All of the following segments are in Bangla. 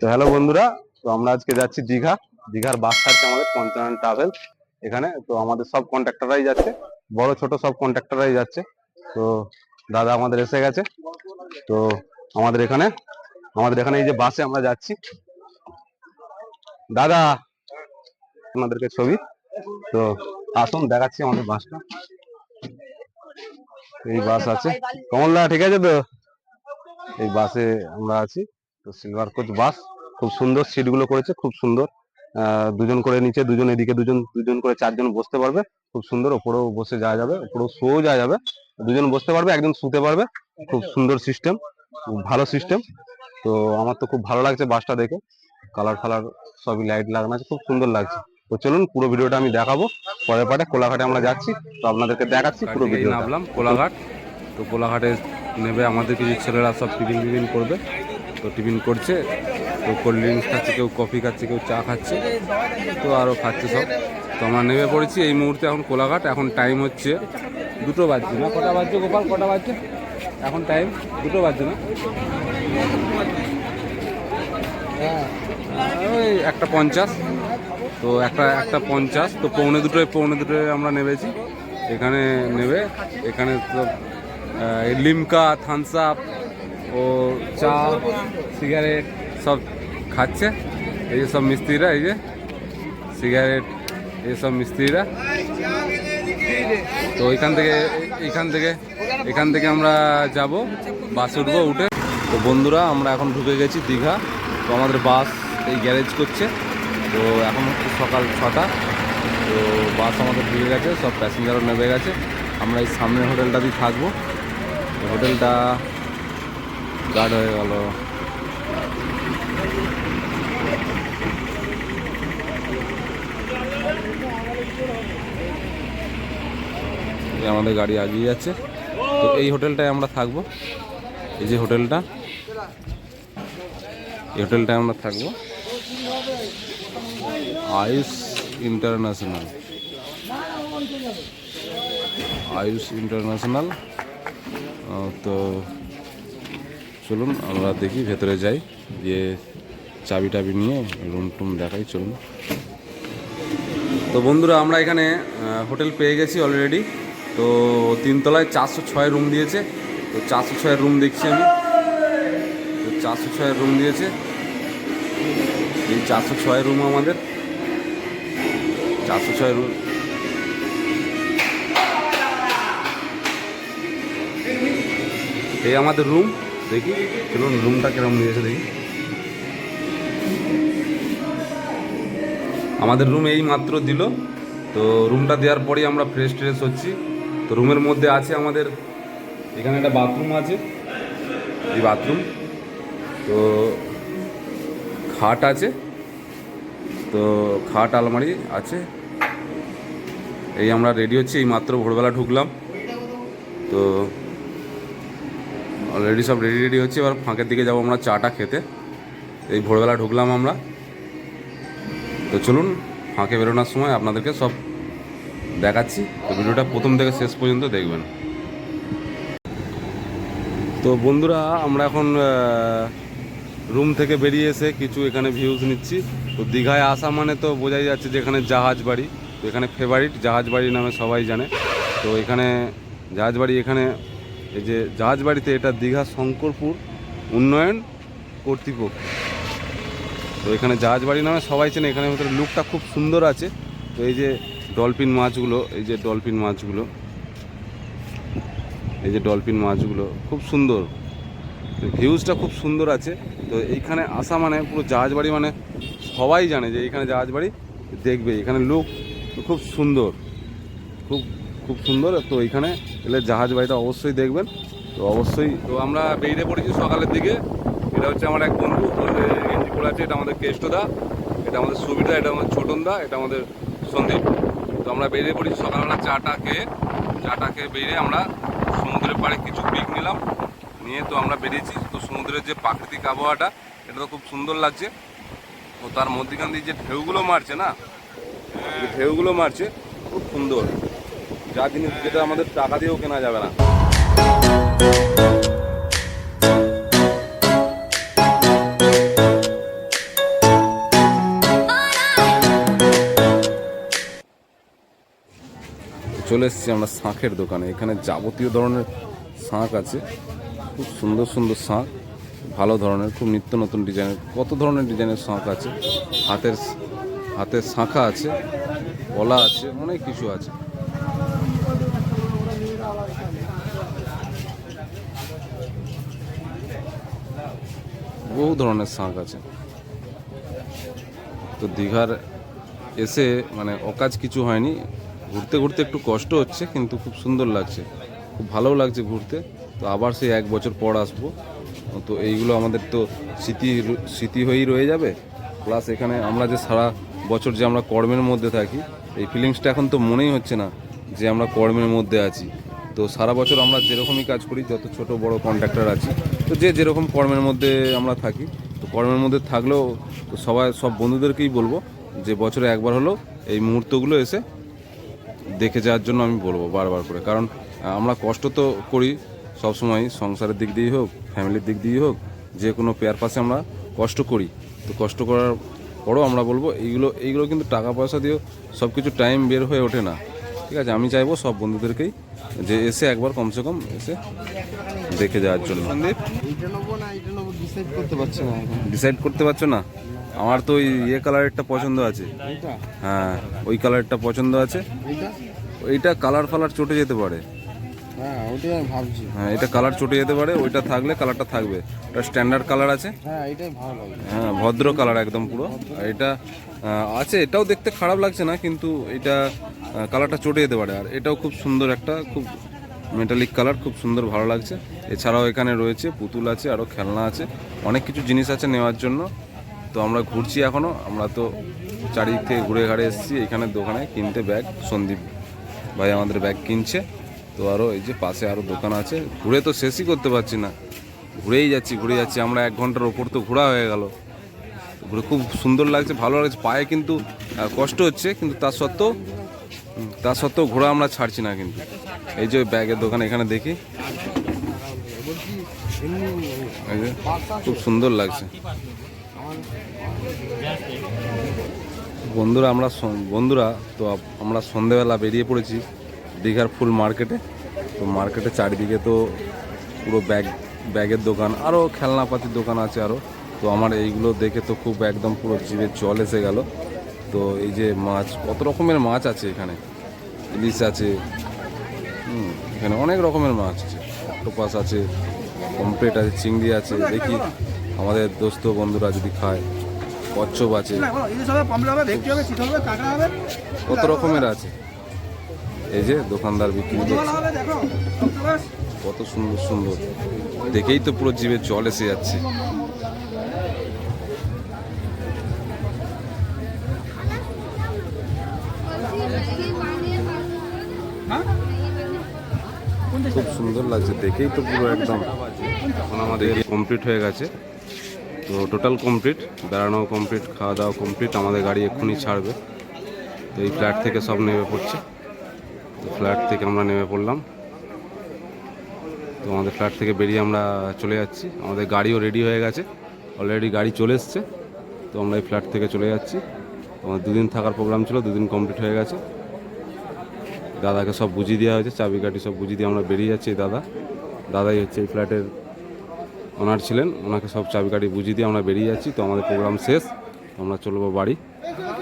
তো হ্যালো বন্ধুরা, তো আমরা আজকে যাচ্ছি দীঘা। দীঘার বাস ছাড়ছে আমাদের পঞ্চানন ট্রাভেল এখানে। তো আমাদের সব কন্ট্রাক্টররাই যাচ্ছে, বড় ছোট সব কন্ট্রাক্টররাই যাচ্ছে। তো দাদা আমাদের এসে গেছে। তো আমাদের এখানে আমাদের এখানে এই যে বাসে আমরা যাচ্ছি। দাদা, আপনাদেরকে ছবি। তো আসুন, দেখাচ্ছি আমাদের বাসটা এই বাস আছে। কমলদা, ঠিক আছে তো? এই বাসে আমরা আছি। তো সিলভার কোচ বাস খুব সুন্দর সিটগুলো করেছে খুব সুন্দর। আহ, দুজন করে নিচে দুজন এদিকে দুজন দুজন করে চারজন বসতে পারবে। খুব সুন্দর ওপরেও বসে যাওয়া যাবে ওপরেও শোও যাওয়া যাবে। দুজন বসতে পারবে একজন শুতে পারবে। খুব সুন্দর সিস্টেম ভালো সিস্টেম তো আমার তো খুব ভালো লাগছে বাসটা দেখে। কালার ফালার সবই লাইট লাগানো আছে খুব সুন্দর লাগছে। তো চলুন পুরো ভিডিওটা আমি দেখাবো। পরের পাটে কোলাঘাটে আমরা যাচ্ছি তো আপনাদেরকে দেখাচ্ছি পুরো ভিডিও নামলাম কোলাঘাট। তো কোলাঘাটে নেবে আমাদের কিছু ছেলেরা সব টিফিন টিফিন করবে। তো টিফিন করছে তো কোল্ড ড্রিঙ্কস খাচ্ছে, কেউ কফি খাচ্ছে, কেউ চা খাচ্ছে, তো আরও খাচ্ছে সব। তো আমরা নেমে পড়েছি, এই মুহূর্তে এখন কোলাঘাট, এখন টাইম হচ্ছে দুটো বাজছে না। কটা বাজছে গোপাল? কটা বাজছে? এখন টাইম দুটো বাজছে না। ওই একটা পঞ্চাশ। তো একটা একটা পঞ্চাশ। তো পৌনে দুটোয় পৌনে দুটোয় আমরা নেমেছি। এখানে নেবে এখানে তো লিমকা, থামস আপ ও চা, সিগারেট সব খাচ্ছে। এই সব মিস্ত্রিরা, এই যে সিগারেট এইসব মিস্ত্রিরা। তো এখান থেকে এখান থেকে এখান থেকে আমরা যাব, বাসে উঠবো উঠে। তো বন্ধুরা, আমরা এখন ঢুকে গেছি দীঘা। তো আমাদের বাস এই গ্যারেজ করছে। তো এখন হচ্ছে সকাল ছটা। তো বাস আমাদের ঢুকে গেছে, সব প্যাসেঞ্জারও নেমে গেছে। আমরা এই সামনের হোটেলটাতেই থাকব। হোটেলটা গার্ড হয়ে গেল। আমাদের গাড়ি আগিয়ে যাচ্ছে। তো এই হোটেলটায় আমরা থাকব। এই যে হোটেলটা, এই হোটেলটায় আমরা থাকব। আয়ুষ ইন্টারন্যাশনাল। আয়ুষ ইন্টারন্যাশনাল। তো চলুন, আমরা দেখি, ভেতরে যাই। যে চাবি টাবি নিয়ে রুম টুম দেখাই, চলুন। তো বন্ধুরা, আমরা এখানে হোটেল পেয়ে গেছি অলরেডি তো তিনতলায় চারশো ছয় রুম দিয়েছে। তো চারশো ছয়ের রুম দেখছি আমি। তো চারশো ছয়ের রুম দিয়েছে। এই চারশো ছয় রুম আমাদের। চারশো ছয় রুম। এই আমাদের রুম। দেখি, চলুন, রুমটা কিরম দিয়েছে দেখি। আমাদের রুম এই মাত্র দিল। তো রুমটা দেওয়ার পরেই আমরা ফ্রেশ ট্রেশ হচ্ছি। তো রুমের মধ্যে আছে আমাদের, এখানে একটা বাথরুম আছে। এই বাথরুম তো খাট আছে। তো খাট আলমারি আছে। এই আমরা রেডি হচ্ছি, এই মাত্র ভোরবেলা ঢুকলাম। তো অলরেডি সব রেডি রেডি হচ্ছে। এবার ফাঁকের দিকে যাব আমরা চাটা খেতে। এই ভোরবেলা ঢুকলাম আমরা। তো চলুন ফাঁকে বেরোনোর সময় আপনাদেরকে সব দেখাচ্ছি। তো ভিডিওটা প্রথম থেকে শেষ পর্যন্ত দেখবেন। তো বন্ধুরা, আমরা এখন রুম থেকে বেরিয়ে এসে কিছু এখানে ভিউজ নিচ্ছি। তো দীঘায় আসা মানে তো বোঝাই যাচ্ছে যে এখানে জাহাজ বাড়ি। তো এখানে ফেভারিট জাহাজ বাড়ি নামে সবাই জানে। তো এখানে জাহাজ বাড়ি এখানে, এই যে জাহাজ বাড়িতে এটা দীঘা শঙ্করপুর উন্নয়ন কর্তৃপক্ষ। তো এখানে জাহাজ বাড়ি নামে সবাই চেনে, এখানে ভিতরে লুকটা খুব সুন্দর আছে। তো এই যে ডলফিন মাছগুলো, এই যে ডলফিন মাছগুলো, এই যে ডলফিন মাছগুলো, খুব সুন্দর। ভিউজটা খুব সুন্দর আছে। তো এইখানে আসা মানে পুরো জাহাজ বাড়ি মানে সবাই জানে যে এখানে জাহাজ বাড়ি দেখবে, এখানে লুক খুব সুন্দর। খুব খুব সুন্দর। তো এইখানে এলে জাহাজ বাড়িটা অবশ্যই দেখবেন। তো অবশ্যই তো আমরা বেরিয়ে পড়েছি সকালের দিকে। এটা হচ্ছে আমার এক বন্ধু গেঞ্জি পরে আছে, এটা আমাদের কেষ্টদা। এটা আমাদের সুবিধা, এটা আমাদের ছোটনদা, এটা আমাদের সন্দীপ। তো আমরা বেরিয়ে পড়েছি সকালবেলা চাটা খেয়ে। চাটা খেয়ে বেরিয়ে আমরা সমুদ্রের পাড়ে কিছু পিক নিলাম। নিয়ে তো আমরা বেরিয়েছি। তো সমুদ্রের যে প্রাকৃতিক আবহাওয়াটা, এটা তো খুব সুন্দর লাগছে। তো তার মধ্যেখান দিয়ে যে ঢেউগুলো মারছে না ঢেউগুলো মারছে, খুব সুন্দর। যা জিনিস যেটা আমাদের টাকা দিয়েও কেনা যাবে না। চলে এসেছি আমরা শাঁখের দোকানে। এখানে যাবতীয় ধরনের শাঁখ আছে। খুব সুন্দর সুন্দর শাঁখ। ভালো ধরনের, খুব নিত্য নতুন ডিজাইনের। কত ধরনের ডিজাইনের শাঁখ আছে? হাতের হাতের শাঁখা আছে, কলা আছে, অনেক কিছু আছে। বহু ধরনের শাঁখ আছে। তো দীঘার এসে মানে অকাজ কিছু হয়নি। ঘুরতে ঘুরতে একটু কষ্ট হচ্ছে, কিন্তু খুব সুন্দর লাগছে। খুব ভালোও লাগছে ঘুরতে। তো আবার সেই এক বছর পর আসব। তো এইগুলো আমাদের তো স্মৃতি স্মৃতি হয়েই রয়ে যাবে। প্লাস এখানে আমরা যে সারা বছর যে আমরা কর্মের মধ্যে থাকি, এই ফিলিংসটা এখন তো মনেই হচ্ছে না যে আমরা কর্মের মধ্যে আছি। তো সারা বছর আমরা যেরকমই কাজ করি, যত ছোট বড় কন্ট্রাক্টর আছি, তো যে যেরকম কর্মের মধ্যে আমরা থাকি, তো কর্মের মধ্যে থাকলেও তো সবাই, সব বন্ধুদেরকেই বলব যে বছরে একবার হলেও এই মুহূর্তগুলো এসে দেখে যাওয়ার জন্য আমি বলব বারবার করে। কারণ আমরা কষ্ট তো করি সবসময়, সংসারের দিক দিয়েই হোক, ফ্যামিলির দিক দিয়েই হোক, যে কোনো পেয়ার পাশে আমরা কষ্ট করি। তো কষ্ট করার পরও আমরা বলব, এইগুলো এইগুলো কিন্তু টাকা পয়সা দিয়েও সব কিছু টাইম বের হয়ে ওঠে না। ঠিক আছে আমি চাইব সব বন্ধুদেরকেই যে এসে একবার কমসে কম এসে দেখে যাওয়ার জন্য। ডিসাইড করতে পারছি না আমার তো ওই ইয়ে কালারেরটা পছন্দ আছে। হ্যাঁ ওই কালারেরটা পছন্দ আছে। এইটা? এইটা কালার ফালার চটে যেতে পারে। হ্যাঁ ওইটাই আমি ভাবছি। হ্যাঁ এটা কালার চটে যেতে পারে ওইটা থাকলে কালারটা থাকবে। এটা স্ট্যান্ডার্ড কালার আছে। হ্যাঁ এটাই ভালো লাগে। হ্যাঁ ভদ্র কালার একদম পুরো। আর এটা আছে এটাও দেখতে খারাপ লাগছে না কিন্তু এটা কালারটা চটে যেতে পারে। আর এটাও খুব সুন্দর একটা খুব মেটালিক কালার খুব সুন্দর ভালো লাগছে। এছাড়াও এখানে রয়েছে পুতুল আছে আরও খেলনা আছে। অনেক কিছু জিনিস আছে নেওয়ার জন্য। তো আমরা ঘুরছি এখনও আমরা তো চারিদিক থেকে ঘুরে ঘাড়ে এসেছি এখানে দোকানে কিনতে ব্যাগ সন্দীপ ভাই আমাদের ব্যাগ কিনছে। তো আরও এই যে পাশে আরও দোকান আছে। ঘুরে তো শেষই করতে পারছি না। ঘুরেই যাচ্ছি ঘুরে যাচ্ছি। আমরা এক ঘণ্টার ওপর তো ঘোরা হয়ে গেল। ঘুরে খুব সুন্দর লাগছে, ভালো লাগছে। পায়ে কিন্তু কষ্ট হচ্ছে, কিন্তু তার সত্ত্বেও তার সত্ত্বেও ঘোরা আমরা ছাড়ছি না কিন্তু। এই যে ব্যাগের দোকান এখানে দেখি। খুব সুন্দর লাগছে। বন্ধুরা, আমরা বন্ধুরা, তো আমরা সন্ধেবেলা বেরিয়ে পড়েছি। দীঘার ফুল মার্কেটে তো মার্কেটে চারিদিকে তো পুরো ব্যাগ ব্যাগের দোকান আরও খেলনাপাতির দোকান আছে আরও তো আমার এইগুলো দেখে তো খুব একদম পুরো জিভে জল এসে গেল। তো এই যে মাছ কত রকমের মাছ আছে এখানে? ইলিশ আছে এখানে অনেক রকমের মাছ আছে। অক্টোপাস আছে কমপ্লেট আছে চিংড়ি আছে দেখি আমাদের দোস্ত বন্ধুরা যদি খায়। কচ্ছপ আছে। কত রকমের আছে? এই যে দোকানদার বিক্রি করছে। কত সুন্দর সুন্দর। দেখেই তো পুরো জীবের জল এসে যাচ্ছে। খুব সুন্দর লাগছে দেখেই তো পুরো একদম। এখন আমাদের কমপ্লিট হয়ে গেছে। তো টোটাল কমপ্লিট বেড়ানো কমপ্লিট খাওয়া দাওয়া কমপ্লিট আমাদের গাড়ি এক্ষুনি ছাড়বে। তো এই ফ্ল্যাট থেকে সব নেমে পড়ছে। ফ্ল্যাট থেকে আমরা নেমে পড়লাম। তো আমাদের ফ্ল্যাট থেকে বেরিয়ে আমরা চলে যাচ্ছি। আমাদের গাড়িও রেডি হয়ে গেছে। অলরেডি গাড়ি চলে এসছে। তো আমরা এই ফ্ল্যাট থেকে চলে যাচ্ছি। তো আমাদের দুদিন থাকার প্রোগ্রাম ছিল, দুদিন কমপ্লিট হয়ে গেছে। দাদাকে সব বুঝিয়ে দেওয়া হয়েছে চাবি কাঠি সব বুঝিয়ে দিয়ে আমরা বেরিয়ে যাচ্ছি দাদা। দাদাই হচ্ছে এই ফ্ল্যাটের ওনার ছিলেন। ওনাকে সব চাবি কাঠি বুঝিয়ে দিয়ে আমরা বেরিয়ে যাচ্ছি। তো আমাদের প্রোগ্রাম শেষ। আমরা চলবো বাড়ি।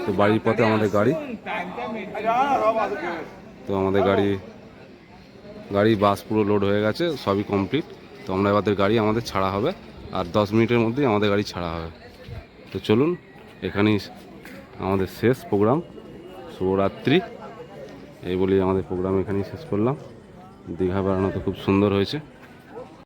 তো বাড়ির পথে আমাদের গাড়ি। তো আমাদের গাড়ি গাড়ি বাস পুরো লোড হয়ে গেছে সবই কমপ্লিট তো আমরা এবার গাড়ি আমাদের ছাড়া হবে আর দশ মিনিটের মধ্যেই আমাদের গাড়ি ছাড়া হবে। তো চলুন এখানেই আমাদের শেষ প্রোগ্রাম শুভরাত্রি। এই বলেই আমাদের প্রোগ্রাম এখানেই শেষ করলাম। দীঘা বেড়ানো তো খুব সুন্দর হয়েছে।